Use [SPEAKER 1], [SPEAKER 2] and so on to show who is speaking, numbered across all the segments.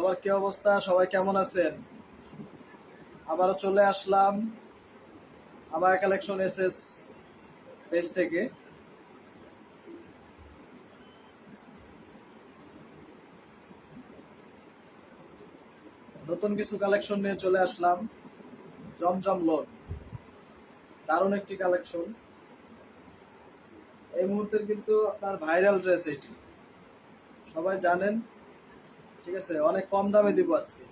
[SPEAKER 1] সবার কি অবস্থা? সবাই কেমন আছেন? আবারও চলে আসলাম আবার কালেকশন এসএস পেজ থেকে। নতুন কিছু কালেকশন নিয়ে চলে আসলাম। জমজম লোন। দারুণ একটি কালেকশন এই মুহূর্তের কিন্তু আপনার ভাইরাল ড্রেস এটি। সবাই জানেন ঠিক আছে? অনেক কম দামে দিব আজকে।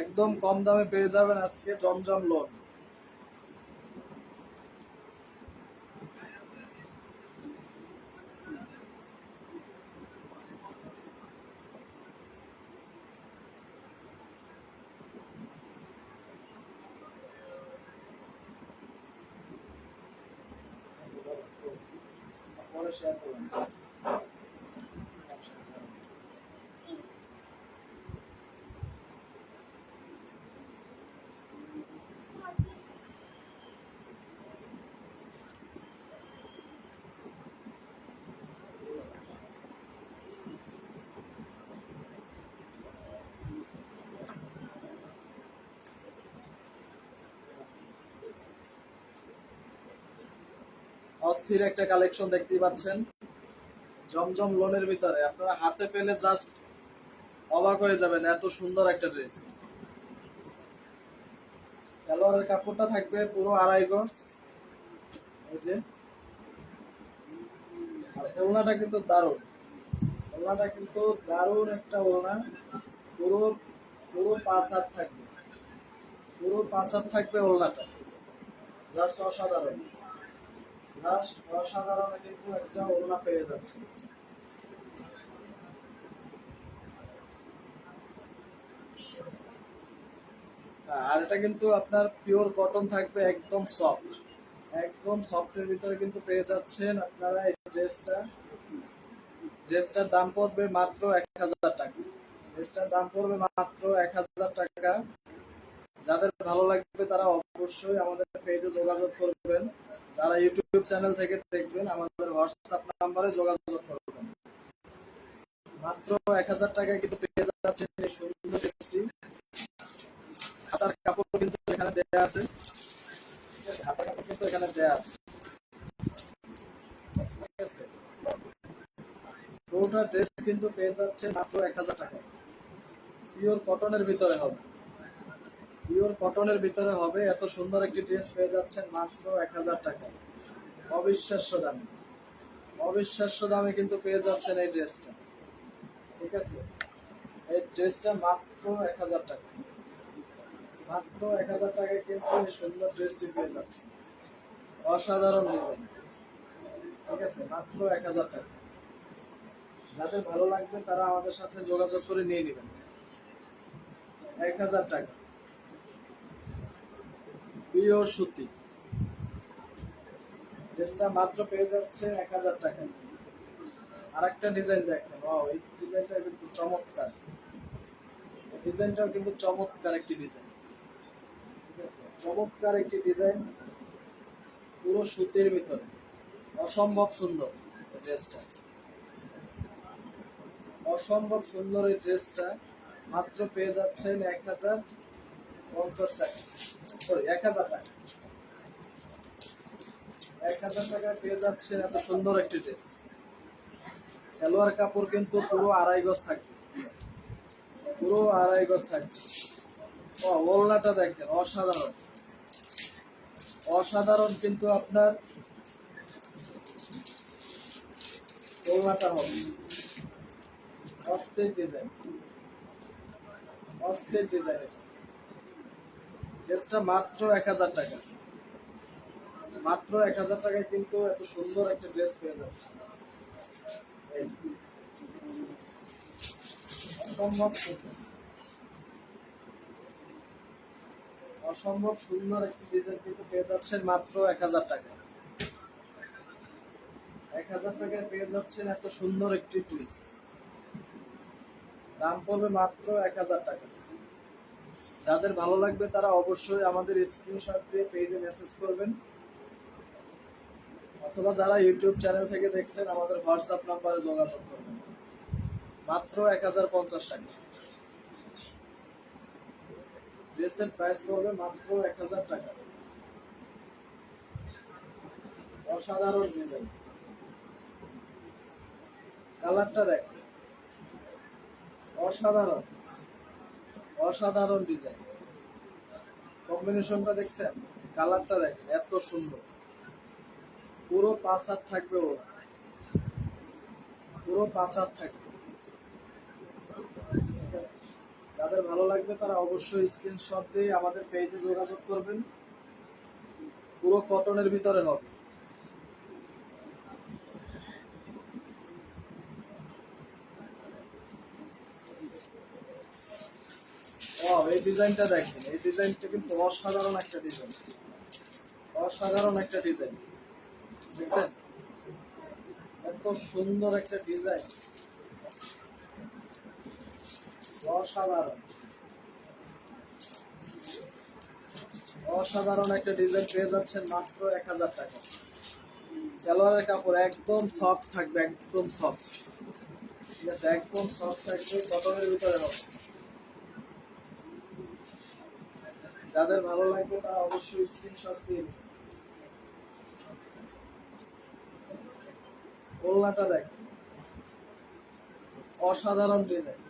[SPEAKER 1] একদম কম দামে পেয়ে যাবেন আজকে জমজম লোন শেয়ার করবেন অস্থির একটা কালেকশন দেখতেই পাচ্ছেন। জমজম লোনের ভিতরে আপনারা হাতে পেলে জাস্ট অবাক হয়ে যাবেন এত সুন্দর একটা ড্রেস সালোয়ারের কাপড়টা থাকবে পুরো আড়াই গজ। এই যে। আর ওলনাটা কিন্তু দারুণ। ওলনাটা কিন্তু দারুণ একটা ওলনা পুরো পুরো পাঁচ হাত থাকবে। পুরো পাঁচ হাত থাকবে ওলনাটা জাস্ট অসাধারণ। কিন্তু একটা পেয়ে যাচ্ছে। হ্যাঁ, আর এটা কিন্তু আপনার পিওর কটন থাকবে একদম সফট একদম সফটের ভিতরে কিন্তু পেয়ে যাচ্ছেন আপনারা এই ড্রেসটা ড্রেসটার দাম পড়বে মাত্র এক হাজার টাকা। ড্রেসটার দাম পড়বে মাত্র এক হাজার টাকা। যাদের ভালো লাগবে তারা অবশ্যই আমাদের পেজে যোগাযোগ করবেন। যারা ইউটিউব চ্যানেল থেকে দেখবেন, আমাদের হোয়াটসঅ্যাপ নাম্বারে যোগাযোগ করবেন। মাত্র এক হাজার টাকায় কিন্তু পেয়ে যাচ্ছেন এই সুন্দর ড্রেসটি হাতার কাপড় কিন্তু এখানে দেয়া আছে। হাতার কাপড় কিন্তু এখানে দেয়া আছে। পুরোটা ড্রেস কিন্তু পেয়ে যাচ্ছে মাত্র এক হাজার টাকা পিওর কটনের ভিতরে হবে। পিওর কটনের ভিতরে হবে। এত সুন্দর একটি ড্রেস পেয়ে যাচ্ছেন মাত্র এক হাজার টাকা। অবিশ্বাস্য দামে। অবিশ্বাস্য দামে কিন্তু পেয়ে যাচ্ছেন এই ড্রেসটা। ঠিক আছে? এই ড্রেসটা মাত্র এক হাজার টাকা। মাত্র এক হাজার টাকায় কিন্তু এই সুন্দর ড্রেসটি পেয়ে যাচ্ছে অসাধারণ ডিজাইন। ঠিক আছে? মাত্র এক হাজার টাকা। যাদের ভালো লাগবে তারা আমাদের সাথে যোগাযোগ করে নিয়ে নেবেন। এক হাজার টাকা। পিওর সুতি, ড্রেসটা মাত্র পেয়ে যাচ্ছে এক হাজার টাকা। আর একটা ডিজাইন দেখেন এই ডিজাইনটা কিন্তু চমৎকার। ডিজাইনটাও কিন্তু চমৎকার একটি ডিজাইন। চমৎকার একটি ডিজাইন পুরো সুতির ভিতরে। অসম্ভব সুন্দর ড্রেসটা। অসম্ভব সুন্দর এই ড্রেসটা মাত্র পেয়ে যাচ্ছেন এক হাজার পঞ্চাশ টাকা। সরি এক হাজার টাকা। এক হাজার টাকায় পেয়ে যাচ্ছে এত সুন্দর একটি ড্রেস। সালোয়ার কাপড় কিন্তু পুরো আড়াই গজ থাকবে। পুরো আড়াই গজ থাকবে। ও, ওলনাটা দেখেন, অসাধারণ। অসাধারণ কিন্তু আপনার ওলনাটা হবে। অস্থির ডিজাইন। অস্থির ডিজাইন ড্রেসটা মাত্র এক হাজার টাকা। মাত্র এক হাজার টাকায় কিন্তু এত সুন্দর একটা ড্রেস পেয়ে যাচ্ছে। অসম্ভব সুন্দর। অসম্ভব সুন্দর একটি ডিজাইন কিন্তু পেয়ে যাচ্ছেন মাত্র এক হাজার টাকা। এক হাজার টাকায় পেয়ে যাচ্ছেন এত সুন্দর একটি ড্রেস দাম পড়বে মাত্র এক হাজার টাকা। যাদের ভালো লাগবে তারা অবশ্যই আমাদের স্ক্রিনশট দিয়ে পেজে মেসেজ করবেন। অথবা যারা ইউটিউব চ্যানেল থেকে দেখছেন, আমাদের হোয়াটসঅ্যাপ নাম্বারে যোগাযোগ করবেন। মাত্র এক হাজার পঞ্চাশ টাকা। ড্রেসের প্রাইস পড়বে মাত্র এক হাজার টাকা। অসাধারণ ডিজাইন কালারটা দেখ। অসাধারণ। অসাধারণ ডিজাইন। কম্বিনেশনটা দেখছেন? কালারটা দেখেন, এত সুন্দর। পুরো পাঁচ হাত থাকবে ও পুরো পাঁচ হাত থাকবে। যাদের ভালো লাগবে তারা অবশ্যই স্ক্রিনশট দিয়ে আমাদের পেজে যোগাযোগ করবেন। পুরো কটনের ভিতরে হবে ও এই ডিজাইনটা দেখেন, এই ডিজাইনটা কিন্তু অসাধারণ একটা ডিজাইন। অসাধারণ একটা ডিজাইন। দেখছেন? এত সুন্দর একটা ডিজাইন। অসাধারণ। অসাধারণ একটা ডিজাইন পেয়ে যাচ্ছেন মাত্র এক হাজার টাকা। সালোয়ারের কাপড় একদম সফট থাকবে, একদম সফট ঠিক আছে? একদম সফট থাকবে কটনের ভিতরে হবে। যাদের ভালো লাগবে তারা অবশ্যই স্ক্রিনশট দিয়ে। ওড়নাটা দেখ। অসাধারণ ডিজাইন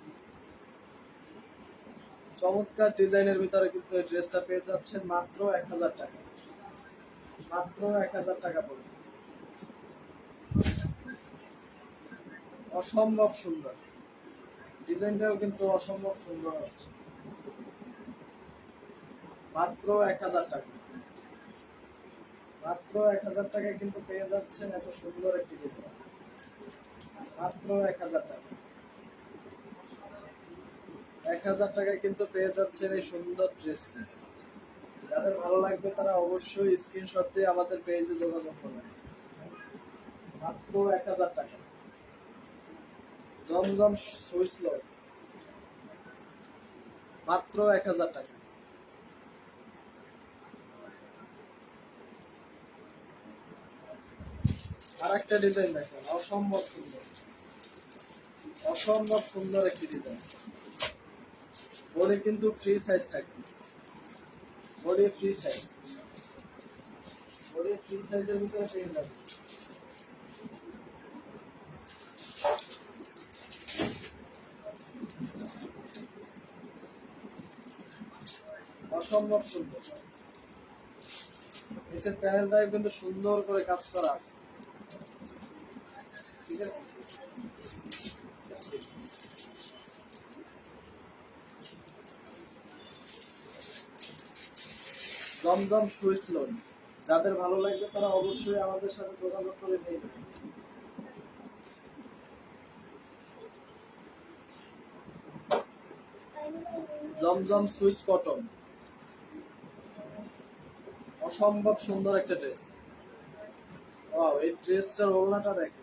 [SPEAKER 1] চমৎকার ডিজাইনের ভিতরে কিন্তু এই ড্রেসটা পেয়ে যাচ্ছেন মাত্র এক হাজার টাকা। মাত্র এক হাজার টাকা পড়বে। অসম্ভব সুন্দর। ডিজাইনটাও কিন্তু অসম্ভব সুন্দর হচ্ছে। মাত্র এক হাজার টাকা। মাত্র এক হাজার টাকায় কিন্তু পেয়ে যাচ্ছেন এত সুন্দর একটি ডিজাইন মাত্র এক হাজার টাকা। এক হাজার টাকায় কিন্তু পেয়ে যাচ্ছেন এই সুন্দর ড্রেসটি। যাদের ভালো লাগবে তারা অবশ্যই স্ক্রিনশট দিয়ে আমাদের পেজে যোগাযোগ করবেন। মাত্র এক হাজার টাকা। জমজম সুইস লোড মাত্র এক হাজার টাকা। একটা ডিজাইন দেখেন, অসম্ভব সুন্দর। অসম্ভব সুন্দর একটি ডিজাইন বডি কিন্তু ফ্রি সাইজ থাকবে। Body free size body free সাইজের ভিতরে পেয়ে যাবে অসম্ভব সুন্দর। নিচের প্যানেলটাও কিন্তু সুন্দর করে কাজ করা আছে। দমদম সুইস লোন যাদের ভালো লাগবে তারা অবশ্যই আমাদের সাথে যোগাযোগ করে নিয়ে নেবে জমজম সুইস কটন। অসম্ভব সুন্দর একটা ড্রেস এই ড্রেসটার ওড়নাটা দেখে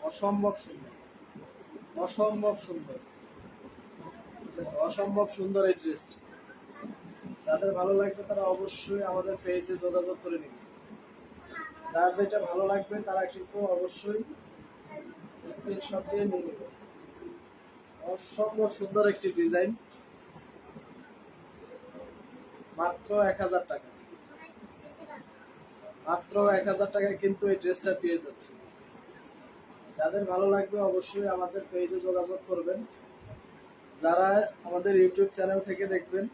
[SPEAKER 1] অসম্ভব সুন্দর। অসম্ভব সুন্দর। অসম্ভব সুন্দর এই ড্রেসটা। যাদের ভালো লাগবে তারা অবশ্যই আমাদের পেজে যোগাযোগ করে নিবে যার যেটা ভালো লাগবে তারা কিন্তু অবশ্যই স্ক্রিনশট দিয়ে নিয়ে নেবে। অসম্ভব সুন্দর একটি ডিজাইন। মাত্র এক হাজার টাকা। মাত্র এক হাজার টাকায় কিন্তু এই ড্রেসটা পেয়ে যাচ্ছে যাদের ভালো লাগবে অবশ্যই আমাদের পেজে যোগাযোগ করবেন। যারা আমাদের ইউটিউব চ্যানেল থেকে দেখবেন,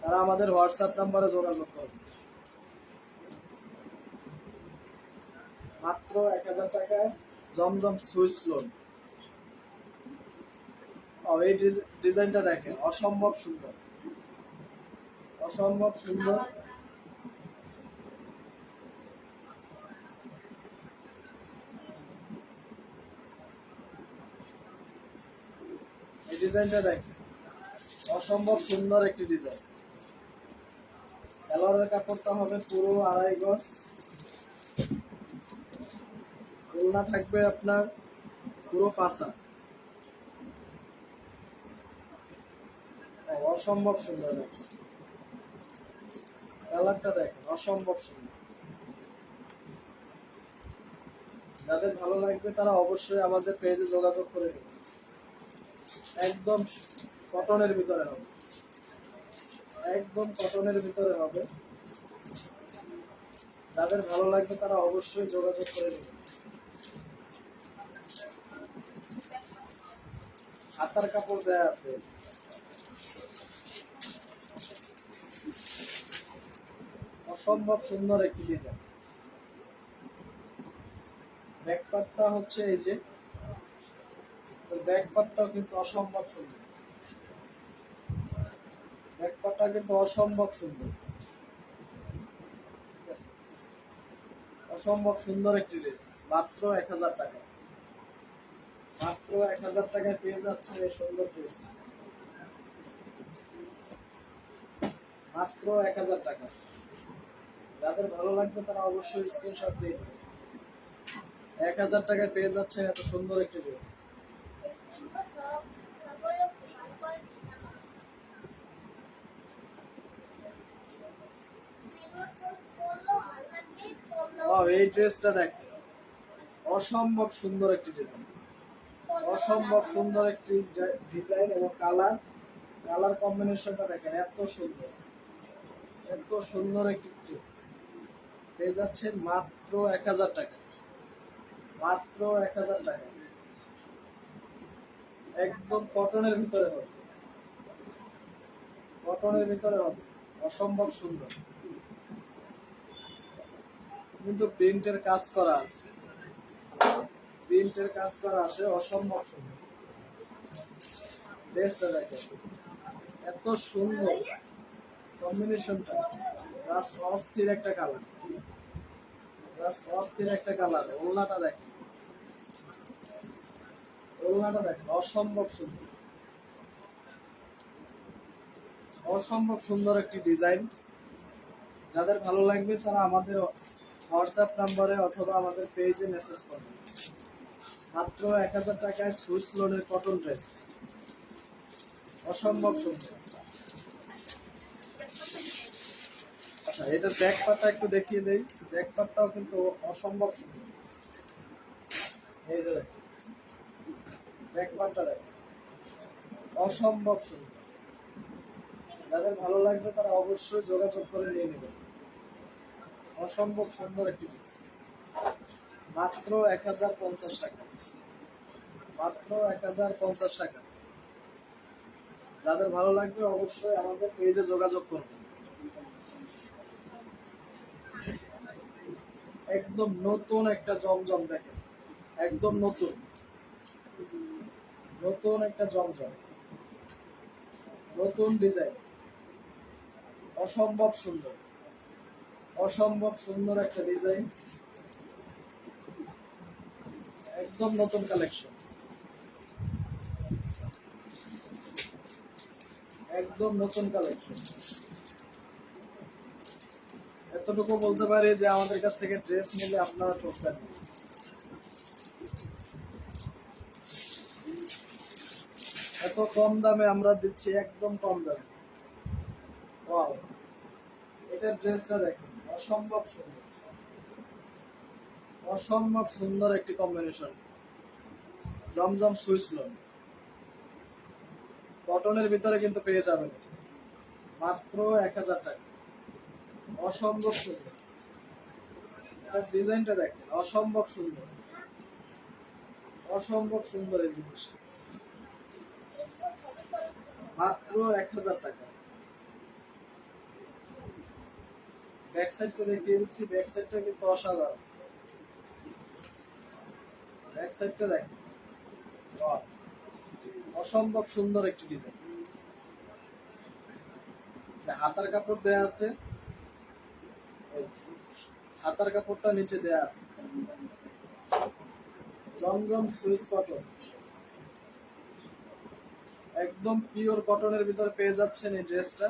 [SPEAKER 1] তারা আমাদের হোয়াটসঅ্যাপ নাম্বারে যোগাযোগ করবেন। মাত্র এক হাজার টাকায় জমজম সুইচ লোন ও এই ডিজাইনটা দেখেন, অসম্ভব সুন্দর। অসম্ভব সুন্দর। ডিজাইনটা দেখেন অসম্ভব সুন্দর একটি ডিজাইন। সালোয়ারের কাপড়টা হবে পুরো আড়াই গজ। ওড়না থাকবে আপনার পুরো পাঁচা অসম্ভব সুন্দর কালারটা দেখেন অসম্ভব সুন্দর। যাদের ভালো লাগবে তারা অবশ্যই আমাদের পেজে যোগাযোগ করে দেবে একদম কটনের ভিতরে হবে। একদম কটনের ভিতরে হবে। যাদের ভালো লাগবে তারা অবশ্যই যোগাযোগ করে নেবে। হাতার কাপড় দেয়া আছে। অসম্ভব সুন্দর একটি ডিজাইন ব্যাকপার্টটা হচ্ছে এই যে ব্যাকপার্টটাও কিন্তু অসম্ভব সুন্দর। ব্যাকপার্টটা কিন্তু অসম্ভব সুন্দর। অসম্ভব সুন্দর একটি ড্রেস, মাত্র এক হাজার টাকা। মাত্র এক হাজার টাকায় পেয়ে যাচ্ছে এই সুন্দর ড্রেস। মাত্র এক হাজার টাকা। যাদের ভালো লাগবে তারা অবশ্যই স্ক্রিনশট দিয়ে। এক হাজার টাকায় পেয়ে যাচ্ছেন এত সুন্দর একটি ড্রেস। এই ড্রেসটা অসম্ভব সুন্দর একটি ডিজাইন অসম্ভব সুন্দর একটি ডিজাইন এবং কালার কালার কম্বিনেশনটা দেখেন, এত সুন্দর। এত সুন্দর একটি ড্রেস পেয়ে মাত্র এক হাজার টাকা। মাত্র এক হাজার টাকা। একদম কটনের ভিতরে হবে। কটনের ভিতরে হবে। অসম্ভব সুন্দর। কিন্তু প্রিন্টের কাজ করা আছে। প্রিন্টের কাজ করা আছে, অসম্ভব সুন্দর। এত সুন্দর কম্বিনেশনটা জাস্ট অস্থির একটা কালার জাস্ট অস্থির একটা কালার ওলনাটা দেখেন ওলনাটা দেখেন অসম্ভব সুন্দর। অসম্ভব সুন্দর একটি ডিজাইন যাদের ভালো লাগবে তারা আমাদের হোয়াটসঅ্যাপ নাম্বারে অথবা আমাদের পেজে মেসেজ করবে মাত্র এক হাজার টাকায় সুইস লোনের কটন ড্রেস। অসম্ভব সুন্দর। আচ্ছা এটার ব্যাক পার্টটা একটু দেখিয়ে দেই। ব্যাক পার্টটাও কিন্তু অসম্ভব সুন্দর। এই যে ব্যাক পার্টটা দেখেন। অসম্ভব সুন্দর। যাদের ভালো লাগবে তারা অবশ্যই যোগাযোগ করে নিয়ে নেবেন। অসম্ভব সুন্দর একটি ড্রেস মাত্র এক হাজার পঞ্চাশ টাকা। মাত্র এক হাজার পঞ্চাশ টাকা। যাদের ভালো লাগবে অবশ্যই আমাদের পেজে যোগাযোগ করবেন একদম নতুন একটা জমজম দেখেন। একদম নতুন। নতুন একটা জমজম। নতুন ডিজাইন অসম্ভব সুন্দর। অসম্ভব সুন্দর একটা ডিজাইন একদম নতুন কালেকশন একদম নতুন কালেকশন এতটুকু বলতে পারি যে আমাদের কাছ থেকে ড্রেস নিলে আপনারা ঠকবেন এত কম দামে আমরা দিচ্ছি, একদম কম দামে। এটার ড্রেসটা দেখেন। অসম্ভব সুন্দর। অসম্ভব সুন্দর একটি কম্বিনেশন জমজম সুইস কটনের ভিতরে কিন্তু পেয়ে যাবেন মাত্র এক হাজার টাকা। অসম্ভব সুন্দর। ডিজাইনটা দেখেন, অসম্ভব সুন্দর। অসম্ভব সুন্দর এই জিনিসটা। মাত্র এক হাজার টাকা। ব্যাক সাইডটা দিচ্ছি ব্যাক সাইডটা কিন্তু অসাধারণ। ব্যাক সাইডটা দেখ অসম্ভব সুন্দর একটি ডিজাইন হাতার কাপড় দেয়া আছে হাতার কাপড়টা নিচে দেয়া আছে। জমজম সুইস কটন। একদম পিওর কটনের ভিতরে পেয়ে যাচ্ছেন এই ড্রেসটা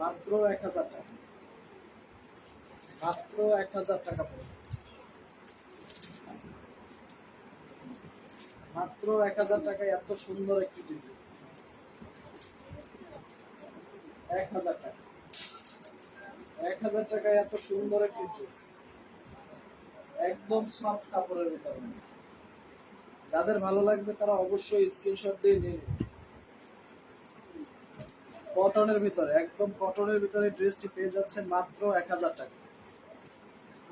[SPEAKER 1] মাত্র এক হাজার টাকা। মাত্র এক হাজার টাকা মাত্র এক হাজার টাকায় এত সুন্দর একটি ডিজাইন এক হাজার টাকা। এক হাজার টাকায় এত সুন্দর একটি ড্রেস একদম সফট কাপড়ের ভিতরে। যাদের ভালো লাগবে তারা অবশ্যই স্ক্রিনশট দিয়ে নিয়ে কটনের ভিতরে, একদম কটনের ভিতরে ড্রেসটি পেয়ে যাচ্ছেন মাত্র এক হাজার টাকা।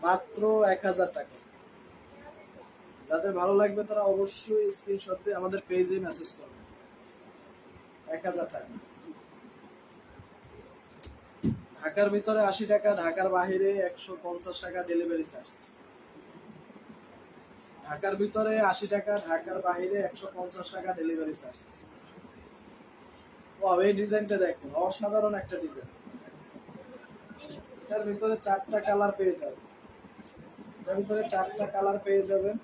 [SPEAKER 1] মাত্র এক হাজার টাকা। যাদের ভালো লাগবে তারা অবশ্যই স্ক্রিনশট আমাদের পেজে মেসেজ করবে। এক হাজার টাকা। ঢাকার ভিতরে আশি টাকা, ঢাকার বাহিরে একশো পঞ্চাশ টাকা ডেলিভারি চার্জ ঢাকার ভিতরে আশি টাকা, ঢাকার বাহিরে একশো পঞ্চাশ টাকা ডেলিভারি চার্জ ও এই ডিজাইনটা দেখুন, অসাধারণ একটা ডিজাইন এটার ভিতরে চারটা কালার পেয়ে যাবেন ভিতরে চারটা কালার পেয়ে যাবেন।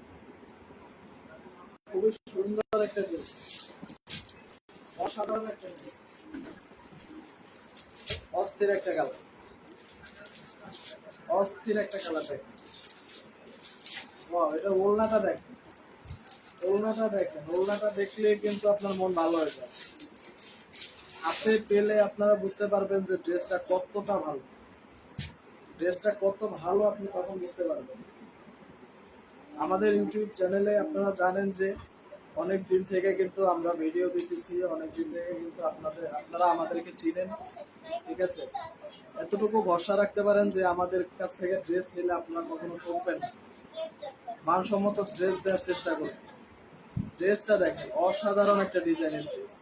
[SPEAKER 1] খুবই সুন্দর একটা ড্রেস অসাধারণ একটা ড্রেস অস্থির একটা কালার অস্থির একটা কালার দেখেন। এটা ওলনাটা ওলনাটা দেখেন। ওলনাটা দেখলে কিন্তু আপনার মন ভালো হয়ে যায় হাতে পেলে আপনারা বুঝতে পারবেন যে ড্রেসটা কতটা ভালো। ড্রেসটা কত ভালো আপনি তখন বুঝতে পারবেন। আমাদের ইউটিউব চ্যানেলে আপনারা জানেন যে অনেক দিন থেকে কিন্তু আমরা ভিডিও দিতেছি, অনেক দিন থেকে কিন্তু আপনাদের, আপনারা আমাদেরকে চিনেন, ঠিক আছে? এতটুকু ভরসা রাখতে পারেন যে আমাদের কাছ থেকে ড্রেস নিলে আপনারা কখনো ঠকবেন না। মানসম্মত ড্রেস দেওয়ার চেষ্টা করুন। ড্রেসটা দেখেন, অসাধারণ একটা ডিজাইনের ড্রেস,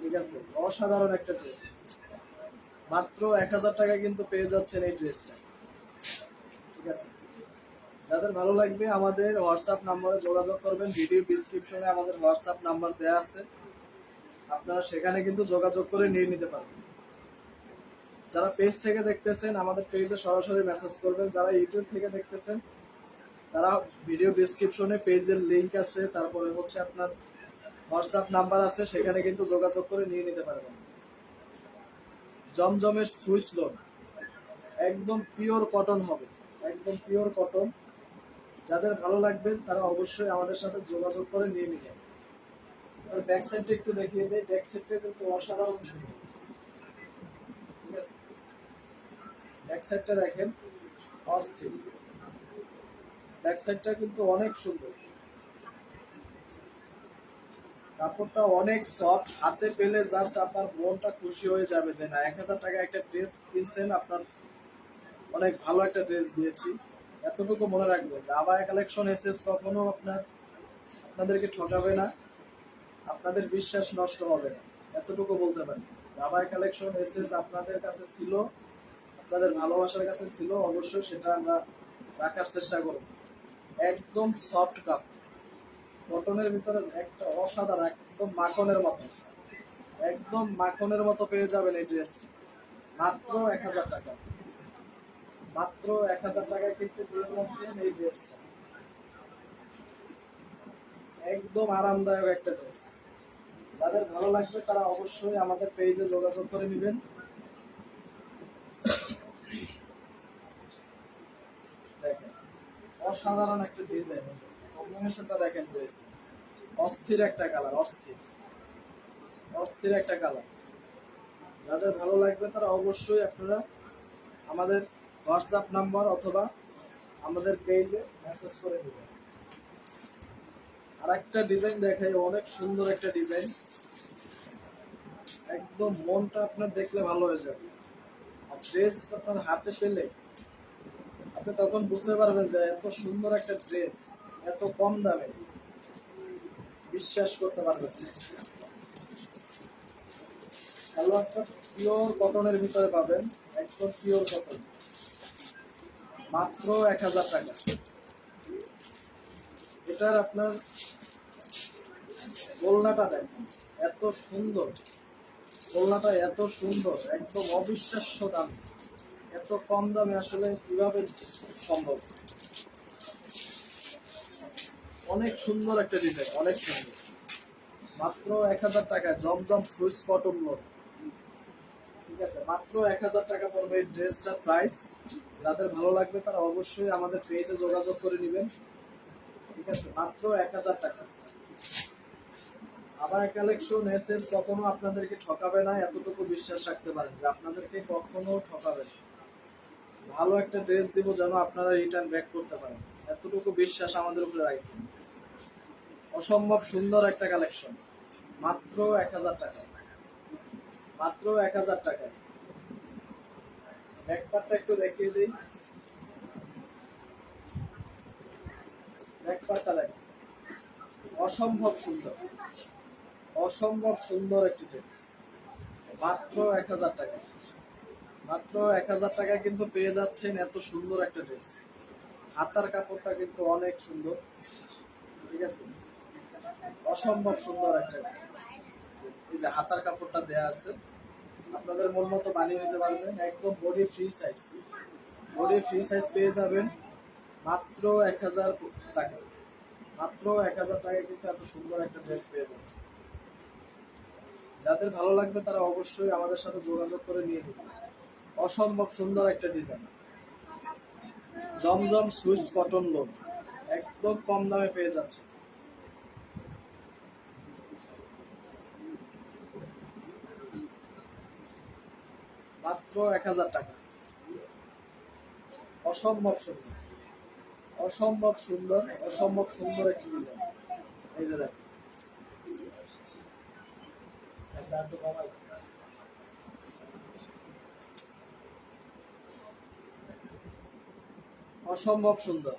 [SPEAKER 1] ঠিক আছে? অসাধারণ একটা ড্রেস। মাত্র এক হাজার টাকায় কিন্তু পেয়ে যাচ্ছেন এই ড্রেসটা। ঠিক আছে? যাদের ভালো লাগবে আমাদের হোয়াটসঅ্যাপ নাম্বারে যোগাযোগ করবেন, ভিডিও ডিসক্রিপশনে আমাদের হোয়াটসঅ্যাপ নাম্বার দেওয়া আছে। আপনারা সেখানে কিন্তু যোগাযোগ করে নিয়ে নিতে পারবেন। যারা পেজ থেকে দেখতেছেন, আমাদের পেজে সরাসরি মেসেজ করবেন। যারা ইউটিউব থেকে দেখতেছেন, তারা ভিডিও ডিসক্রিপশনে পেজের লিংক আছে। তারপরে হচ্ছে আপনার হোয়াটসঅ্যাপ নাম্বার আছে। সেখানে কিন্তু যোগাযোগ করে নিয়ে নিতে পারবেন। জমজমের সুইচ লোন একদম পিওর কটন হবে। একদম পিওর কটন যাদের ভালো লাগবে, তারা অবশ্যই আমাদের সাথে যোগাযোগ করে নিয়ে নেবেন ব্যাক সাইডটা একটু দেখিয়ে দেয় ব্যাক সাইডটা কিন্তু অসাধারণ সুন্দর ঠিক আছে? ব্যাক সাইডটা দেখেন, অস্থির। ব্যাক সাইডটা কিন্তু অনেক সুন্দর। কাপড়টা অনেক সফট হাতে পেলে জাস্ট আপনার মনটা খুশি হয়ে যাবে যে না, এক হাজার টাকা একটা ড্রেস কিনছেন, আপনার অনেক ভালো একটা ড্রেস দিয়েছি। এতটুকু মনে রাখবেন যে আবার কালেকশন এসএস কখনো আপনার, আপনাদেরকে ঠকাবে না। আপনাদের বিশ্বাস নষ্ট হবে না, এতটুকু বলতে পারি। আবার কালেকশন এসএস আপনাদের কাছে ছিল, আপনাদের ভালোবাসার কাছে ছিল, অবশ্যই সেটা আমরা রাখার চেষ্টা করব। একদম সফট কাপ কটনের ভিতরে একটা অসাধারণ, একদম মাখনের মতো। একদম মাখনের মতো পেয়ে যাবেন এই ড্রেসটি। মাত্র এক হাজার টাকা। মাত্র এক হাজার টাকায় কিন্তু পেয়ে যাচ্ছেন এই ড্রেসটা। একদম আরামদায়ক একটা ড্রেস। যাদের ভালো লাগবে তারা অবশ্যই আমাদের পেজে যোগাযোগ করে নেবেন। দেখেন, অসাধারণ একটা ডিজাইন। কম্বিনেশনটা দেখেন ড্রেস অস্থির একটা কালার অস্থির। অস্থির একটা কালার যাদের ভালো লাগবে তারা অবশ্যই আপনারা আমাদের হোয়াটসঅ্যাপ নাম্বার অথবা আমাদের পেজে মেসেজ করে দেবেন। আর একটা ডিজাইন দেখাই, অনেক সুন্দর একটা ডিজাইন একদম মনটা আপনার দেখলে ভালো হয়ে যাবে। আর ড্রেস আপনার হাতে পেলে আপনি তখন বুঝতে পারবেন যে এত সুন্দর একটা ড্রেস এত কম দামে বিশ্বাস করতে পারবেন একটা পিওর কটনের ভিতরে পাবেন একদম পিওর কটন মাত্র এক হাজার টাকা। এটার আপনার গোলনাটা দেখেন, এত সুন্দর। গোলনাটা এত সুন্দর, একদম অবিশ্বাস্য দাম। এত কম দামে আসলে কীভাবে সম্ভব? অনেক সুন্দর একটা ডিজাইন অনেক সুন্দর। মাত্র এক হাজার টাকা জমজম সুইচ কটন লোড ঠিক আছে, মাত্র এক হাজার টাকা পড়বে এই ড্রেসটার প্রাইস যাদের ভালো লাগবে তারা অবশ্যই আমাদের পেজে যোগাযোগ করে নেবেন। ঠিক আছে, মাত্র এক হাজার টাকা। আবার কালেকশন এসএস কখনো আপনাদেরকে ঠকাবে না, এতটুকু বিশ্বাস রাখতে পারেন যে আপনাদেরকে কখনো ঠকাবে না। ভালো একটা ড্রেস দিব যেন আপনারা রিটার্ন ব্যাক করতে পারেন। এতটুকু বিশ্বাস আমাদের উপরে রাখবেন। অসম্ভব সুন্দর একটা কালেকশন মাত্র এক হাজার টাকা। মাত্র এক হাজার টাকায় ব্যাকপারটা একটু দেখিয়ে দিই। ব্যাকপারটা দেখ। অসম্ভব সুন্দর। অসম্ভব সুন্দর একটি ড্রেস মাত্র এক হাজার টাকা। মাত্র এক হাজার টাকায় কিন্তু পেয়ে যাচ্ছেন এত সুন্দর একটা ড্রেস হাতার কাপড়টা কিন্তু অনেক সুন্দর। ঠিক আছে? অসম্ভব সুন্দর একটা এই যে হাতার কাপড়টা দেয়া আছে। আপনাদের মন মতো বানিয়ে নিতে পারবেন। একদম body free size body free size পেয়ে যাবেন মাত্র এক হাজার টাকা। মাত্র এক হাজার টাকায় কিন্তু এত সুন্দর একটা ড্রেস পেয়ে যাচ্ছে যাদের ভালো লাগবে তারা অবশ্যই আমাদের সাথে যোগাযোগ করে নিয়ে নেবে অসম্ভব সুন্দর একটা ডিজাইন জমজম সুইস কটন লোন একদম কম দামে পেয়ে যাচ্ছে মাত্র এক হাজার টাকা। অসম্ভব সুন্দর। অসম্ভব সুন্দর অসম্ভব সুন্দর একটি ডিজাইন। এই যে দেখো অসম্ভব সুন্দর।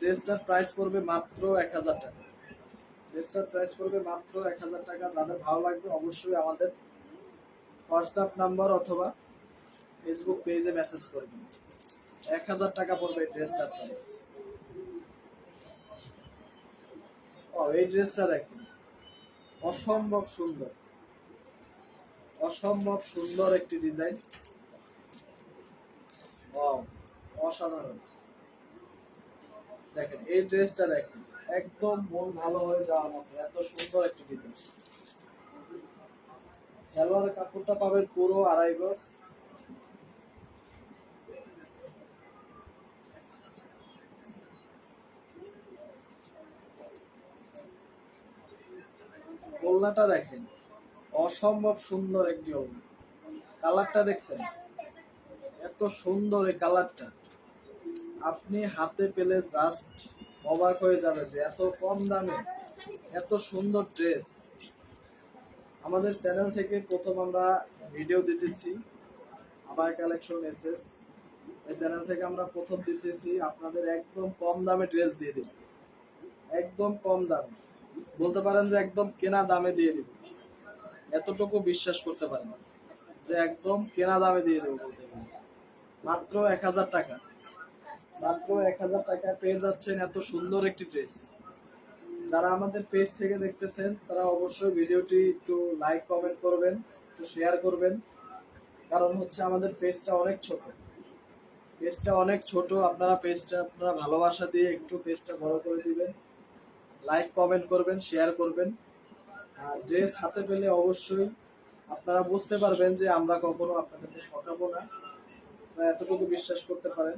[SPEAKER 1] ড্রেসটার প্রাইস পড়বে মাত্র এক হাজার টাকা। ড্রেসটার প্রাইস পড়বে মাত্র এক হাজার টাকা। যাদের ভালো লাগবে অবশ্যই আমাদের হোয়াটসঅ্যাপ নাম্বার অথবা ফেসবুক পেজে মেসেজ করবেন এক হাজার টাকা পড়বে ড্রেসটার প্রাইস এই ড্রেসটা দেখেন। অসম্ভব সুন্দর। অসম্ভব সুন্দর একটি ডিজাইন অসাধারণ। দেখেন, এই ড্রেসটা দেখেন, একদম মন ভালো হয়ে যাওয়ার মতো, এত সুন্দর একটি ডিজাইন সালোয়ার কাপড়টা পাবেন পুরো আড়াই গজ। ওলনাটা দেখেন। অসম্ভব সুন্দর একটি ওলনা কালারটা দেখছেন? এত সুন্দর এই কালারটা। আপনি হাতে পেলে জাস্ট অবাক হয়ে যাবে যে এত কম দামে, এত সুন্দর ড্রেস আমাদের চ্যানেল থেকে প্রথম আমরা ভিডিও দিতেছি, আবার কালেকশন এসএস এই চ্যানেল থেকে আমরা প্রথম দিতেছি, আপনাদের একদম কম দামে ড্রেস দিয়ে দিব। একদম কম দামে। বলতে পারেন যে একদম কেনা দামে দিয়ে দিব। এতটুকু বিশ্বাস করতে পারেন। যে একদম কেনা দামে দিয়ে দেবো বলতে মাত্র এক হাজার টাকা। মাত্র এক হাজার টাকা পেয়ে যাচ্ছেন এত সুন্দর একটি ড্রেস। যারা আমাদের পেজ থেকে দেখতেছেন, তারা অবশ্যই ভিডিওটি একটু লাইক কমেন্ট করবেন, একটু শেয়ার করবেন। কারণ হচ্ছে আমাদের পেজটা অনেক ছোট। পেজটা অনেক ছোট, আপনারা পেজটা আপনারা ভালোবাসা দিয়ে একটু পেজটা বড় করে দিবেন। লাইক কমেন্ট করবেন শেয়ার করবেন। আর ড্রেস হাতে পেলে অবশ্যই আপনারা বুঝতে পারবেন যে আমরা কখনো আপনাদেরকে ঠকাবো না। এতটুকু বিশ্বাস করতে পারেন।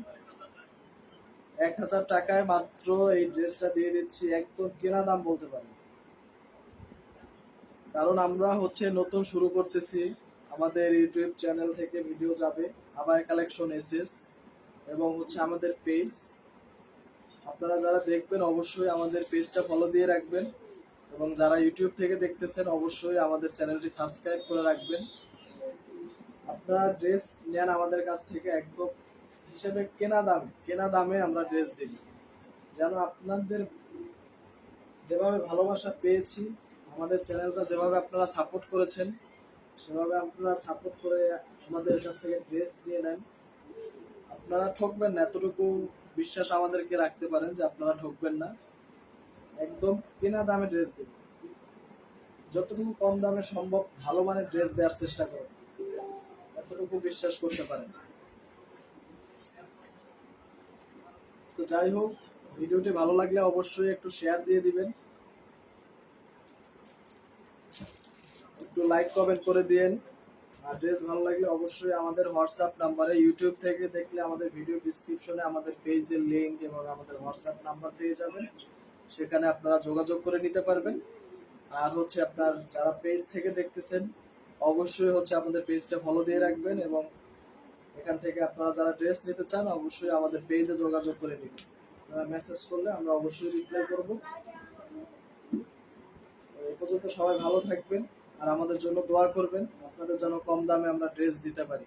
[SPEAKER 1] এক হাজার টাকায় মাত্র এই ড্রেসটা দিয়ে দিচ্ছি, একদম কেনা দাম বলতে পারেন। কারণ আমরা হচ্ছে নতুন শুরু করতেছি। আমাদের ইউটিউব চ্যানেল থেকে ভিডিও যাবে। আবার কালেকশন এসএস এবং হচ্ছে আমাদের পেজ আপনারা যারা দেখবেন, অবশ্যই আমাদের পেজটা ফলো দিয়ে রাখবেন এবং যারা ইউটিউব থেকে দেখতেছেন, অবশ্যই আমাদের চ্যানেলটি সাবস্ক্রাইব করে রাখবেন। আপনারা ড্রেস নেন আমাদের কাছ থেকে একদম হিসেবে কেনা দামে কেনা দামে আমরা ড্রেস দিই যেন আপনাদের যেভাবে ভালোবাসা পেয়েছি, আমাদের চ্যানেলটা যেভাবে আপনারা সাপোর্ট করেছেন, সেভাবে আপনারা সাপোর্ট করে আমাদের কাছ থেকে ড্রেস নিয়ে নেন। আপনারা ঠকবেন না, এতটুকু বিশ্বাস আমাদেরকে রাখতে পারেন যে আপনারা ঠকবেন না। একদম কেনা দামে ড্রেস দিন যতটুকু কম দামে সম্ভব ভালো মানের ড্রেস দেওয়ার চেষ্টা করুন। এতটুকু বিশ্বাস করতে পারেন। তো যাই হোক, ভিডিওটি ভালো লাগলে অবশ্যই একটু শেয়ার দিয়ে দিবেন। একটু লাইক কমেন্ট করে আর ড্রেস ভালো লাগলে অবশ্যই আমাদের হোয়াটসঅ্যাপ নাম্বারে ইউটিউব থেকে দেখলে আমাদের ভিডিও ডিসক্রিপশনে আমাদের পেজের লিংক এবং আমাদের হোয়াটসঅ্যাপ নাম্বার পেয়ে যাবেন। সেখানে আপনারা যোগাযোগ করে নিতে পারবেন। আর হচ্ছে আপনার যারা পেজ থেকে দেখতেছেন, অবশ্যই হচ্ছে আমাদের পেজটা ফলো দিয়ে রাখবেন এবং এখান থেকে আপনারা যারা ড্রেস নিতে চান, অবশ্যই আমাদের পেজে যোগাযোগ করে নিন আপনারা মেসেজ করলে আমরা অবশ্যই রিপ্লাই করব। এই পর্যন্ত সবাই ভালো থাকবেন আর আমাদের জন্য দোয়া করবেন। আপনাদের যেন কম দামে আমরা ড্রেস দিতে পারি।